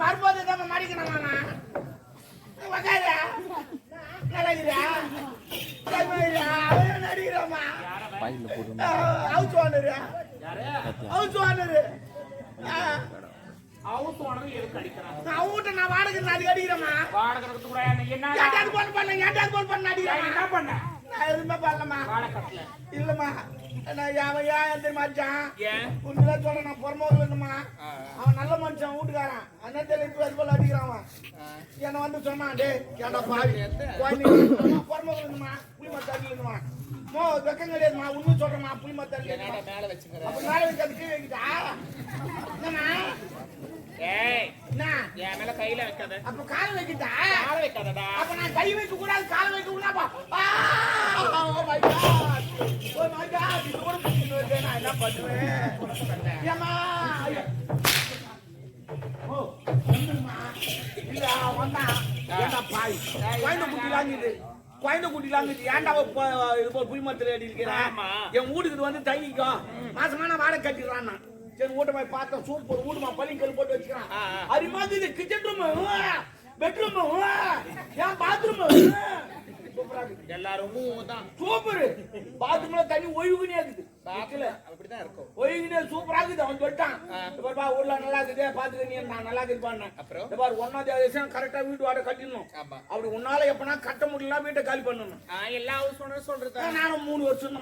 வரும்போது நம்ம மடிக்கணும் மாமா உக்காரு. நல்லா இருக்கிறா கைமாயிரா அவன் நடிக்கிறாமா ஹவுஸ் ஓனரு யாரு? ஹவுஸ் ஓனரு அடிக்கிறான் நான் வாடகை நான் அடிக்கிறேம்மா. வாடகை என்ன? பண்ண என்ன பண்ண? வாடகை கட்டல இல்லம்மா. நான் அவன் ஏன் எந்த மாச்சான் ஏன்? உண்மையில சொல்றேன் நான் பொறமோது இல்லம்மா ஆ. அவன் நல்ல மனுஷன் வீட்டுக்காரன். அண்ணன் தெளிவு அது போல அடிக்கிறான் அவன். என்ன வந்து சொன்னான் டே ஏன்டா பாவி? குழந்தைங்க பொறமோது இல்லம்மா புளி மத்தாடி இல்லம்மா மோ வெக்கம் கிடையாதுமா. உண்மை சொல்றேம்மா புளி மத்தாடி மேல வச்சுக்கிற? அப்ப மேல வைக்க அது கீழே வைக்கிட்டா? என்னம்மா? ஏய் என்ன? என் மேல கையில வைக்காத. அப்ப கால் வைக்கிட்டா? கால வைக்காதடா. அப்ப நான் கை வைக்க கூடாது கால் வைக்க கூடாது oh my god oh my god இது கூட புடிச்சு வருது. நான் என்ன பண்ணுவேன்? ஏமா ஓ வந்துமா இல்ல வந்தா. ஏண்டா பாய்? குழந்தை குட்டிலாங்குது குழந்தை குட்டிலாங்குது ஏன்டா இது போல் புய்மத்தில் அடி இருக்கிறேன் ஆமா. என் வீட்டுக்கு வந்து தங்கிக்கோ. மாசமா நான் வாடகை கட்டிடுறான் நான் சரி வீட்டை போய் பார்த்தேன் சூப்பர் வீடுமா பள்ளிக்கல் போட்டு வச்சுக்கிறான். அது மாதிரி இது கிச்சன் ரூம் பெட்ரூம் ஏன் பாத்ரூம் எல்லாரும் சூப்பர். பாத்ரூம்ல தண்ணி ஒழுகுனே இருக்குது. அப்படிதான் இருக்கும். ஒழுகுனே சூப்பரா இருக்குது அவன் சொல்லிட்டான். பா ஊர்ல நல்லா இருக்குது பாத்துக்க நீ நான் நல்லா இருக்குது பாண்ணேன் அப்புறம்? இந்த பாரு ஒன்னாம் தேதி கரெக்டா வீட்டு வாடகை கட்டிடணும். அப்படி உன்னால எப்பனா கட்ட முடியல வீட்டை காலி பண்ணணும். எல்லா ஹவுஸ் ஓனர் சொல்றதா நானும் மூணு வருஷம்.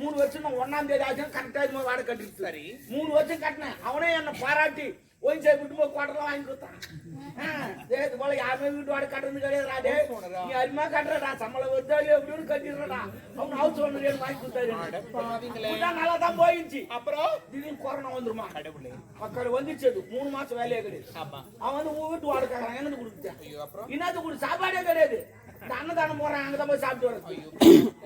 மூணு வருஷம் ஒன்னாம் தேதி ஆச்சு கரெக்டா கட்டிடுச்சு. சரி. மூணு வருஷம் கட்டினேன். அவனே என்ன பாராட்டி சாய் விட்டு போய் குவாட்டர்லாம் வாங்கி கொடுத்தான். இது போல யாருமே வீட்டு வாடகை கட்டுறது கிடையாதுடா டேய். நீ அதிகமா கட்டுறடா சம்பளம் வருதா எப்படின்னு கட்டிடுறடா. அவன் ஹவுஸ் ஓனர் வாங்கி கொடுத்தாரு. நல்லா தான் போயிடுச்சு அப்புறம்? திடீர்னு கொரோனா வந்துருமா? கடவுளே. மக்கள் வந்துச்சு அது மூணு மாசம் வேலையே கிடையாது. அவன் வந்து வீட்டு வாடகை கேட்கறான் என்னது ஐயோ அப்புறம்? இன்னது கொடு சாப்பாடே கிடையாது. அன்னதானம் போறான் அங்கதான் போய் சாப்பிட்டு வரது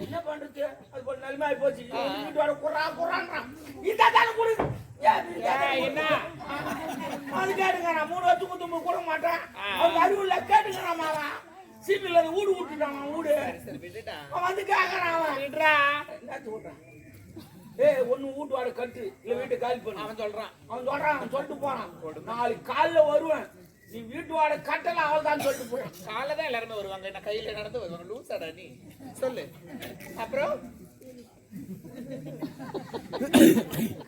என்ன பண்றது? அது போல நிலைமை ஆகி போச்சு வீட்டு வர குறா குறான்றான். இந்த தானே கொடு. என்ன? அது கேட்டுங்க நான் மூணு வருஷம் குத்து கூட மாட்டேன். ஆ. அவங்க அறிவுல கேட்டுங்க சீப்பில் அது வீடு விட்டுட்டான் அவன் வீடு. அவன் வந்து கேட்கறான் அவன். விட்றான் ஏய் ஒண்ணு வீட்டு வாடகை கட்டு. இல்ல வீட்டை காலி பண்ணு. அவன் சொல்றான். அவன் சொல்றான் அவன் சொல்லிட்டு போறான். நாளைக்கு காலைல வருவேன். நீ வீட்டு வாடகை கட்டல அவள் தான் சொல்லிட்டு போறான் காலைல தான் எல்லாருமே வருவாங்க. என்ன கையில நடந்து வருவாங்க. லூசாடா நீ. சொல்லு. அப்புறம்?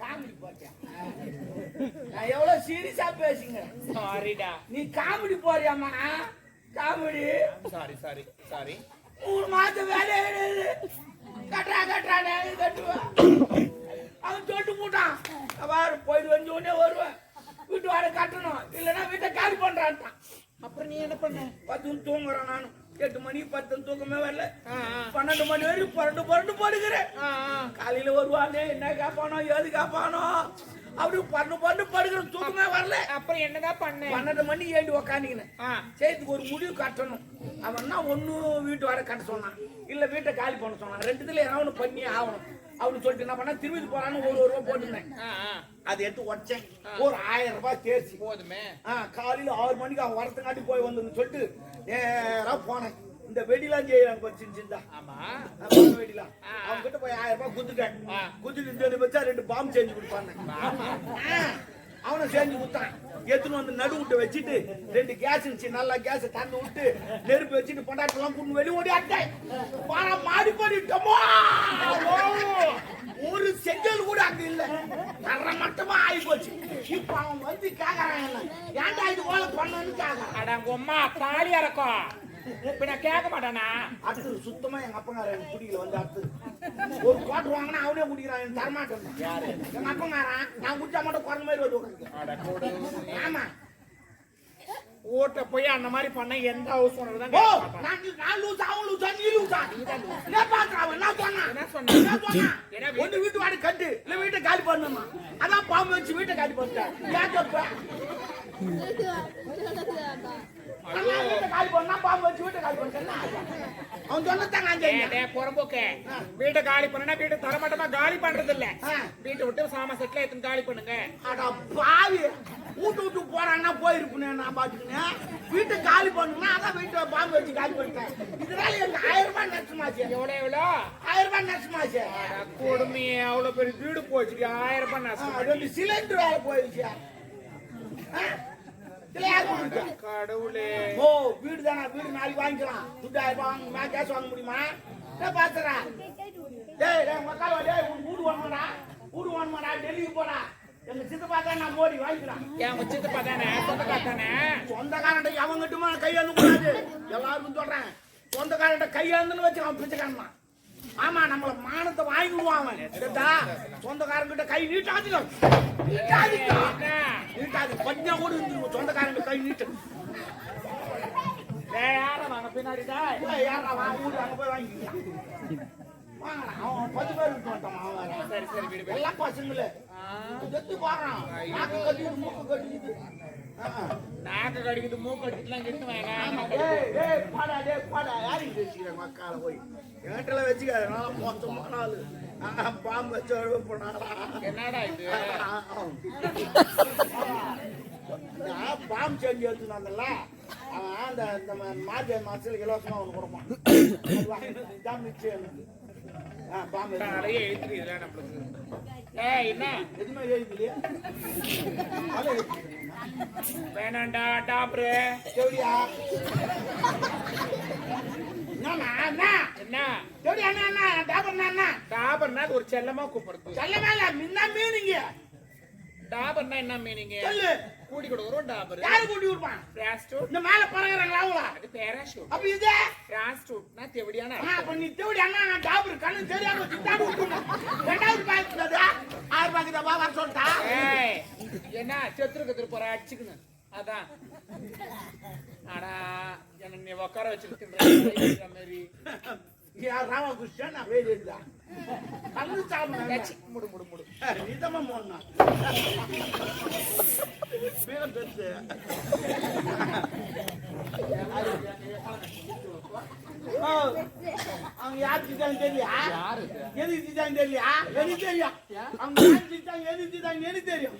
காமெடி நான் எவ்வளவு சீரியஸா பேசுங்க. சாரிடா நீ காமெடி போறியாமா காமெடி. சாரி சாரி சாரி மூணு மாசம் வேலையே கிடையாது. கட்டுறா கட்டுறா நான் கட்டுவேன். அவன் சொல்லிட்டு போட்டான். பாரு போயிட்டு வந்து உடனே வருவேன். வீட்டு வாடகை கட்டணும். இல்லைன்னா வீட்டை காலி பண்றான்ட்டான். அப்புறம் நீ என்ன பண்ண? பத்து தூங்குறேன் நானும் எட்டு மணி பத்து தூக்கமே வரல. பன்னெண்டு மணி வரைக்கும் புரண்டு புரண்டு படுக்கிறேன் ஆ. காலையில வருவானே என்ன கேட்பானோ ஏது கேட்பானோ அப்படி பன்னெண்டு பன்னெண்டு படுக்கிற தூக்கமே வரல. அப்புறம் என்னதான் பண்ண? பன்னெண்டு மணி ஏழு உக்காந்துக்கினேன்? ஆ. சேர்த்துக்கு ஒரு முடிவு கட்டணும். அவன்னா ஒண்ணு வீட்டு வாடகை கட்ட சொன்னான். இல்ல வீட்டை காலி பண்ண சொன்னான். ரெண்டுத்துல ஏதாவது ஒண்ணு பண்ணி ஆகணும். அவனு சொல்லிட்டு என்ன பண்ணா திரும்பி போறான்னு ஒரு ஒரு ரூபா போட்டுருந்தேன். அதை எடுத்து உடச்சேன். ஒரு ஆயிரம் ரூபாய் தேர்ச்சி. போதுமே. காலையில ஆறு மணிக்கு அவன் வரத்துக்காட்டி போய் வந்துன்னு சொல்லிட்டு நேரா போனேன். இந்த வெடிலாம் செய்யறாங்க சின்ன சின்னதா ஆமா. வெடிலாம். அவங்க கிட்ட போய் ஆயிரம் ரூபாய் குத்துட்டேன். குத்துட்டு இந்த வச்சா ரெண்டு பாம்பு செஞ்சு கொடுப்பாங்க அவனை செஞ்சு கொடுத்தான். எடுத்துன்னு வந்து நடு விட்டு வச்சுட்டு ரெண்டு கேஸ் இருந்துச்சு. நல்லா கேஸ் தந்து விட்டு நெருப்பு வச்சுட்டு பொண்டாட்டெல்லாம் கூட்டு வெளியே ஓடி ஆட்டேன் பாரா மாடி பண்ணிட்டோமோ ஒரு செங்கல் கூட அங்க இல்ல. தர மட்டமா ஆகி போச்சு. இப்ப அவன் வந்து கேக்குறான் ஏன்டா இது போல பண்ணன்னு கேக்குறான்? அட உங்க அம்மா தாலியா இருக்கும் இப்ப நான் கேட்க மாட்டானா? அடுத்தது சுத்தமா எங்க அப்பங்கார எனக்கு குடிக்கல வந்து அடுத்தது ஒரு குவாட்டர் வாங்கினா அவனே குடிக்கிறான் எனக்கு தரமாட்டேன். யாரு? எங்க அப்பங்காரன் நான் குடிச்சா மட்டும் குறைஞ்ச மாதிரி வந்து ஆமா. ஓட்ட போய் அந்த மாதிரி பண்ண எந்த ஹவுஸ் ஓனர் தான். நான் லூசா அவன் லூசா நீ லூசா என்ன பாக்குற அவன்? என்ன சொன்னான் என்ன சொன்னான்? என்ன சொன்னான் என்ன வீட்டு- ஒண்ணு வீட்டு வாடகை கட்டு இல்ல வீட்டை காலி பண்ணுமா அதான் பாம்பு வச்சு வீட்டை காலி பண்ணிட்டேன். வீட்டை காலி பண்ணா வீட்டை தரமாட்டமா காலி பண்றது இல்ல. வீட்டை விட்டு சாம செட்ல எடுத்து காலி பண்ணுங்க. பாவி. வீட்டு விட்டு போறான்னா போயிருப்பேன் நான் பாத்துக்கினேன் வீட்டை காலி பண்ணுனா அதான் வீட்டை பாம்பு வச்சு காலி பண்ணிட்டேன். இதனால எனக்கு ஆயிரம் ரூபாய் நஷ்டமாச்சு. எவ்வளவு எவ்வளோ? ஆயிரம் ரூபாய் நஷ்டமாச்சு. அட, கொடுமையே அவ்வளவு பெரிய வீடு போச்சு ஆயிரம் ரூபாய் நஷ்டம். சிலிண்டர் வேலை போயிடுச்சு. கடவுளே. ஓ வீடு தானே வீடு நாளைக்கு வாங்கிக்கலாம். துட்டாயிரம் ரூபாய் வாங்க கேஸ் வாங்க முடியுமா? பாத்துறேன் டேய் டேய் மக்கள் டேய் உன் வீடு வாங்கடா வீடு வாங்கடா டெல்லிக்கு போடா. எங்க சித்தப்பா தான் நான் மோடி வாங்கிக்கிறான். என் சித்தப்பா தானே? சொந்தக்கா தானே? சொந்தக்காரன் அவங்கிட்டுமா கையாந்து கூடாது? எல்லாருக்கும் சொல்றேன். சொந்தக்காரன் கையாந்துன்னு வச்சு அவன் பிச்சைக்காரன் ஆமா நம்மள மானத்தை சரிதா? சொந்தக்காரங்கிட்ட கை நீட்டாதீங்க. நீட்டாதீங்க? நீட்டாது பட்டினா கூட இருந்துருக்கும் சொந்தக்காரங்க கை நீட்டு. டேய், யாரா வாங்க அங்க போய் வாங்கிக்கலாம் அவன் பத்து பேர் விட்டு அவன். சரி சரி பசங்களே. செத்து போறான். மூக்கு கட்டிட்டு. நாக்கு கடிக்குது மூக்கு கடிக்குதுலாம் கிட்டு ஆமா, வாங்க. டேய், டேய், போடா, டேய், போடா. யாருக்கு பேசிக்கிற மக்கால போய்? என்கிட்டலாம் வச்சுக்காத, மோசமான ஆளு. பாம்பு வச்சு அழுவ போனாடா. என்னடா இது? பாம்பு செஞ்சு எடுத்துனாங்கல்ல அவன் அந்த இந்த மா- மார்கழி மாசத்துல இலவசமா ஒண்ணு கொடுப்பான். அது நிறைய எழுத்துறீங்களா நம்மளுக்கு ஏய் என்ன? வேணாண்டா டாப்ரு. ஒரு செல்லமா கூப்பிடுறது. செல்லமா இல்ல முன்ன மீனிங்க. டாபர்னா என்ன மீனிங் சொல்லு. கூடி கொடுக்குறோம் டாபர். யாரு கூட்டி விடுப்பான் பிளாஸ்டூட் இந்த மேல பறகுறாங்களா அவங்களா அது பேராஷூட் அப்ப இது? பிளாஸ்டூட்னா தெவடியான ஆ, அப்ப நீ தேடி அண்ணா நான் டாபர். கண்ணு தெரியாம திட்டாடு விட்டுணும் ரெண்டாவது பாக்குறது ஆறு பாக்குதா வர சொல்லிட்டா? ஏய் என்ன செத்துரு கத்துரு போற அடிச்சுக்கணும் அதான். ஆனா என்ன நீ உட்கார வச்சிருக்கின்ற மாதிரி. யார் ராமகிருஷ்ணன் நான் இருந்தா கண்ணு ஏச்சி, முடு முடு முடு. நீதமா பேர பெருசு. அவங்க யார் திட்டாங்க தெரியா? எதுக்கு திட்டாங்க தெரியா எனக்கு தெரியும் அவங்க யார் திட்டாங்க எனக்கு தெரியும்.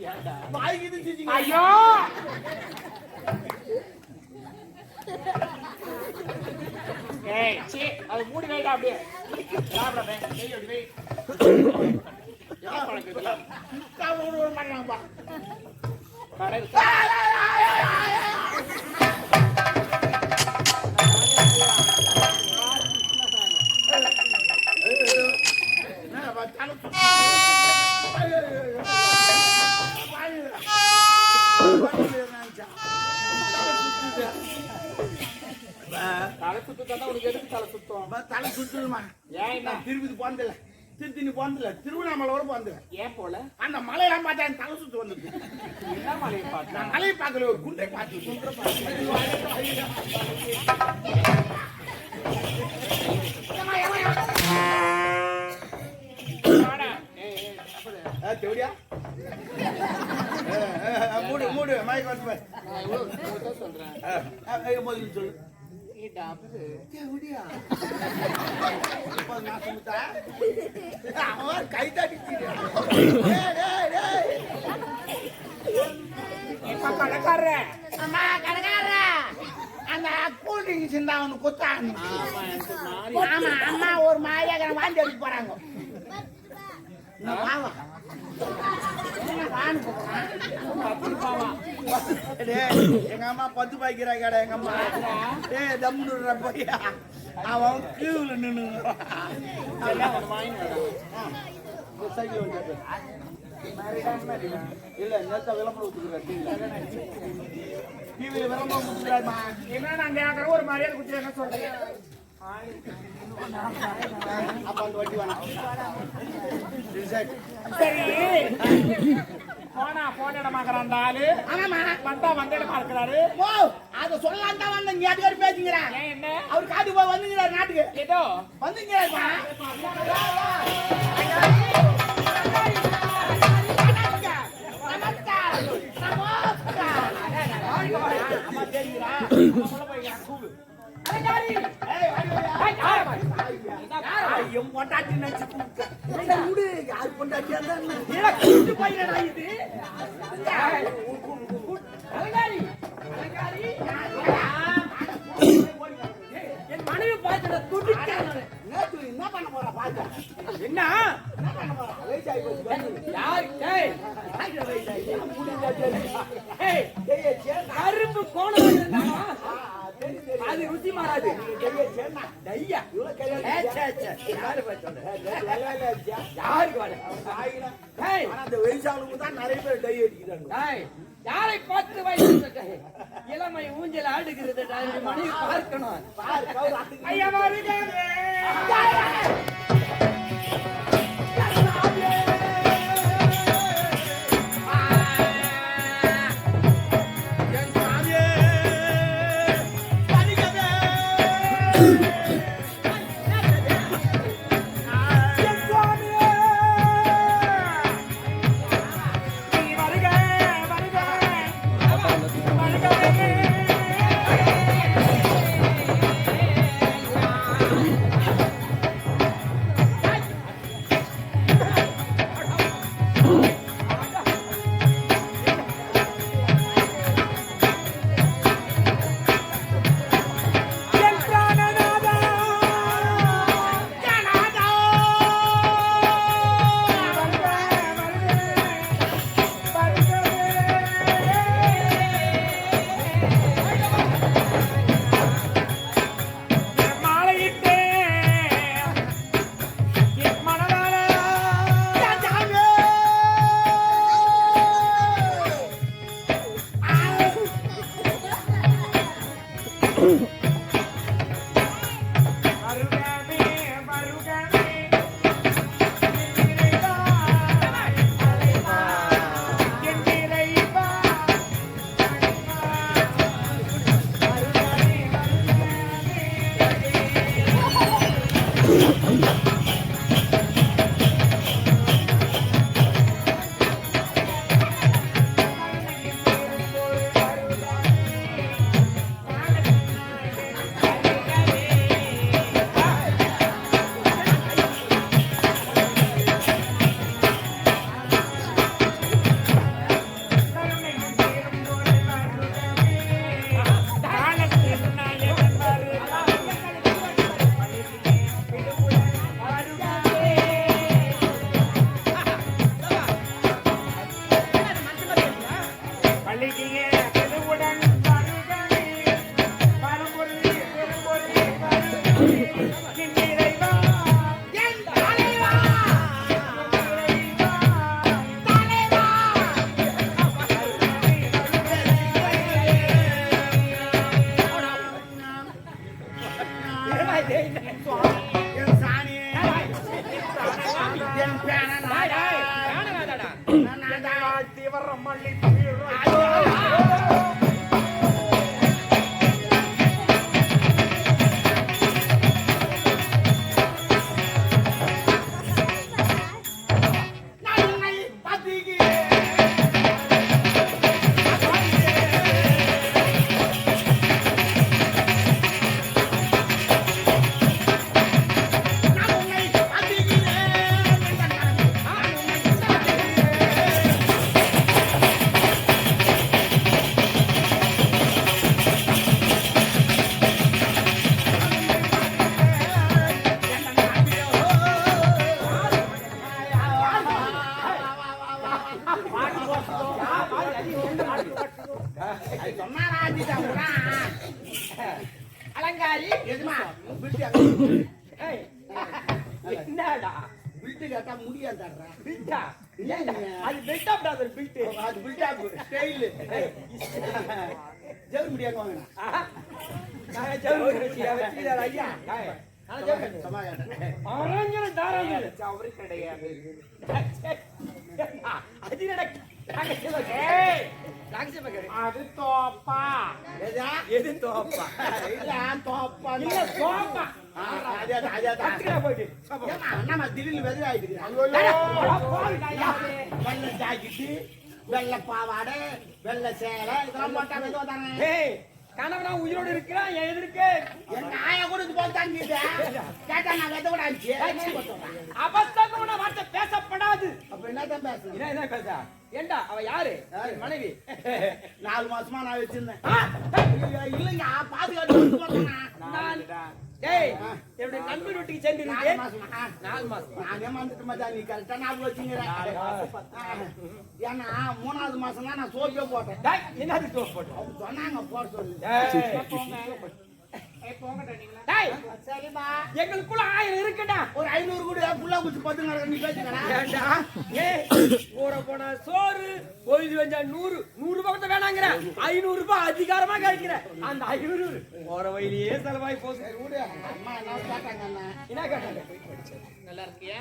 வாய்க்கு இது திட்டிங்க ஐயோ! ஏய் சீ அது மூடி வைடா அப்படியே என்ன பழக்கம் இதெல்லாம் ஒரு ஒரு பண்ணாம்பா கடை தலை சுத்து தானே உனக்கு எதுக்கு தலை சுத்தம்? தலை சுத்துதுமா ஏன் திருப்பதி போனதில்ல. திருத்தணி போனதில்ல. திருவண்ணாமலை வரை போனதில்ல. ஏன் போல? அந்த மலையெல்லாம் பார்த்தா தலை சுத்து வந்தது என்ன மலையை பார்த்தா? நான் மலையை பார்க்கல ஒரு குண்டை பார்த்து குண்டை. தேவடியா மூடு மூடு மயக்க வந்து பாரு. நான் இவ்வளவு இவ்வளவு தான் சொல்றேன் சொல்லு. அவன் கை கடைக்காரர் அம்மா கடைக்கார அந்த கூல் ட்ரிங்க்ஸ் இருந்தா அவனு குத்தான் ஆமா எனக்கு மாறி ஆமா அம்மா ஒரு மாதிரியாக வாந்தி எடுக்க போறாங்க. எங்க அம்மா பத்து பாய்க்கிறா கடை எங்க அம்மா ஏ தம்முடுற பையா அவன் கியூல நின்னு வாங்கி இல்ல நேத்த விளம்பரம் விளம்பரம் என்ன ஒரு மரியாதை குத்தி என்ன சொல்றேன் அப்ப அந்த வட்டி வேணாம் சரி போனா போன இடமாக்குறான் ஆளு ஆமா வந்தா வந்த இடமா இருக்கிறாரு ஓ அத சொல்லலாம் தான் வந்த நீ அதுக்கு பேசுங்கிறா என்ன அவர் காட்டு போய் வந்துங்கிறார் நாட்டுக்கு ஏதோ வந்துங்கிறாருமா நமஸ்கார் நமஸ்கார் என் பொண்டாட்டி நினைச்சு கூடு யார் பொண்டாட்டியா தான் போயிடா இது அலங்காரி என் மனைவி பார்த்துட துடிக்க என்ன பண்ண போறா பாத்து என்ன அரும்பு கோணம் இருந்தாலும் அது ருசி மாறாது. யாருக்கு தான் டை அடிக்கிறாங்க. யாரை பார்த்து வைத்திருக்க? இளமை ஊஞ்சல் ஆடுகிறது மணி பார்க்கணும். ஐயா Boom. Build up style. ஜெல் முடியாது திடீர்னு வெதிராயிட்டு வெள்ளை பாவாடை வெள்ளை சேலை இதெல்லாம் போட்டா மெதுவா தானே கணவனா உயிரோடு இருக்கிறான் என் எதிர்க்கு? என் நாய கூட இது போல் கேட்டா நான் வெத்த கூட அபத்தமான வார்த்தை பேசப்படாது. அப்ப என்னதான் பேச? என்ன என்ன பேச? ஏண்டா அவ யாரு? மனைவி. நாலு மாசமா நான் வச்சிருந்தேன். இல்லைங்க பாதுகாப்பு நான் டேய் என்னுடைய நண்பர் வீட்டுக்கு சென்று நாலு மாசமா? நானே மறந்துட்டு மச்சான், நீ கரெக்டா ஞாபகம் வச்சுங்கிற. ஆ. ஏன்னா மூணாவது மாசம் தான் நான் சோப்பே போட்டேன். என்னது டோப் போட்டு அவங்க சொன்னாங்க போட சொல்லி. எங்களுக்குள்ள ஆயிரம் இருக்குடா. ஒரு ஐநூறு கூட. புள்ளா குச்சி பத்து போன சோறு பொழுது வந்தா நூறு நூறு ரூபாய் கூட வேணாங்கிற. ஐநூறு ரூபாய் அதிகாரமா கிடைக்கிற அந்த ஐநூறு போற வழியிலேயே செலவாய் போகுது. அம்மா என்ன கேட்டாங்க அண்ணா? என்ன கேட்டாங்க? நல்லா இருக்கியா?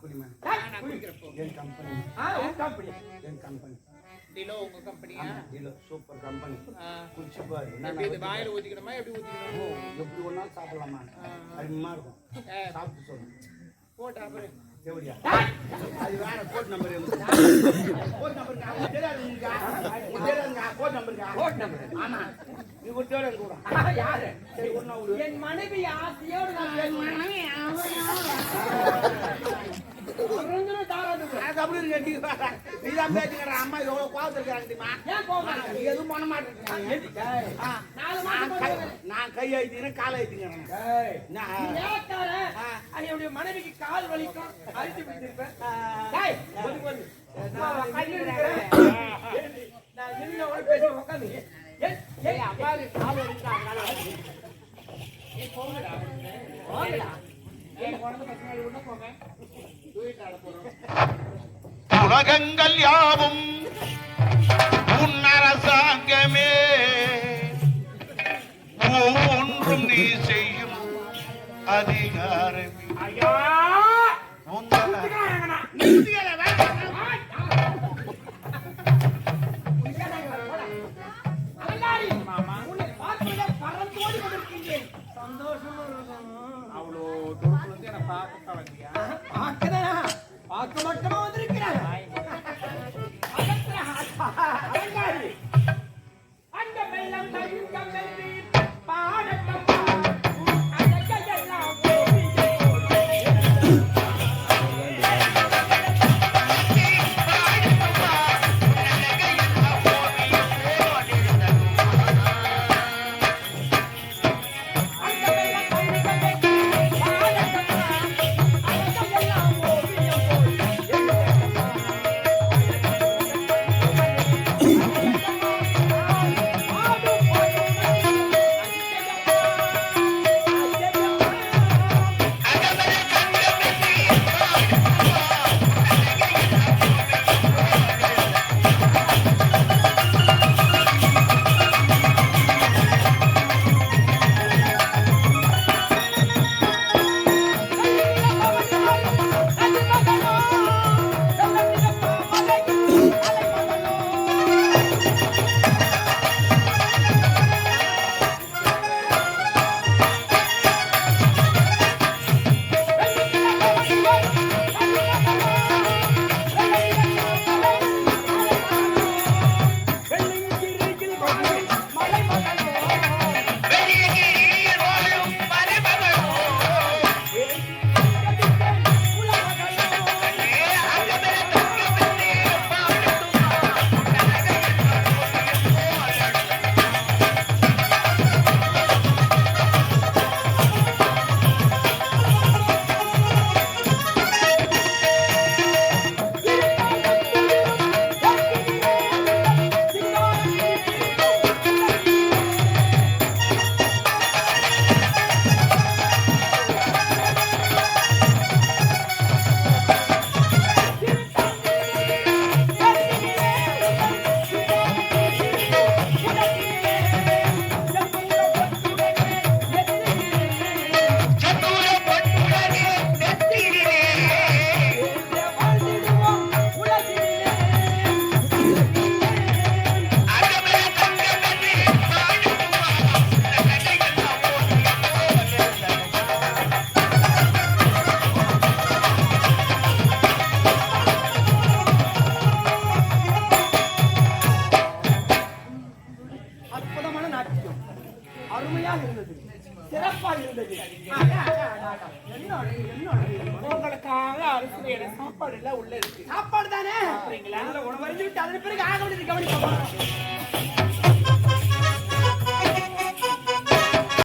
குடிமா. டேய், நான் குடிக்கிறப்போ என் கம்பெனி. ஆ உன் கம்பெனி. என் கம்பெனி. டிலோ உங்க கம்பெனியா இல்ல சூப்பர் கம்பெனி. குடிச்சு பாரு. எப்படி இது வாயில ஊத்திக்கணுமா? எப்படி ஊத்திக்கணும்? எப்படி ஒன்னாலும் சாப்பிடலாமா? அருமையா இருக்கும். சாப்பிட்டு சொல்லு. போட்டா அப்புறம். அது வேற code number code number code நம்பருக்கா code number ஆமா. நீ கூட. ஆ, யாரு? சரி. என் மனைவி ஆசையோடு நான் பேசுவேன். ஒருத்தரும் தாராளம் நீதான் பேசுங்கிற அம்மா எவ்வளவு கோவத்துல தெரியுமா ஏன் நீ எதுவும் பண்ண மாட்டேங்கிறாங்க நாலு நான் மாசம் கை நான் அழுத்திக்கிறேன் காலை அழுத்திக்கிறேன் நான் என்னுடைய மனைவிக்கு கால் வலிக்கும் அழுத்தி பிடிச்சிருப்பேன் உள்ள உட்காந்து. போங்க உலகங்கள் யாவும் உன் அரசாங்கமே. ஒவ்வொன்றும் நீ செய்யும் அதிகாரமே. ஐயா!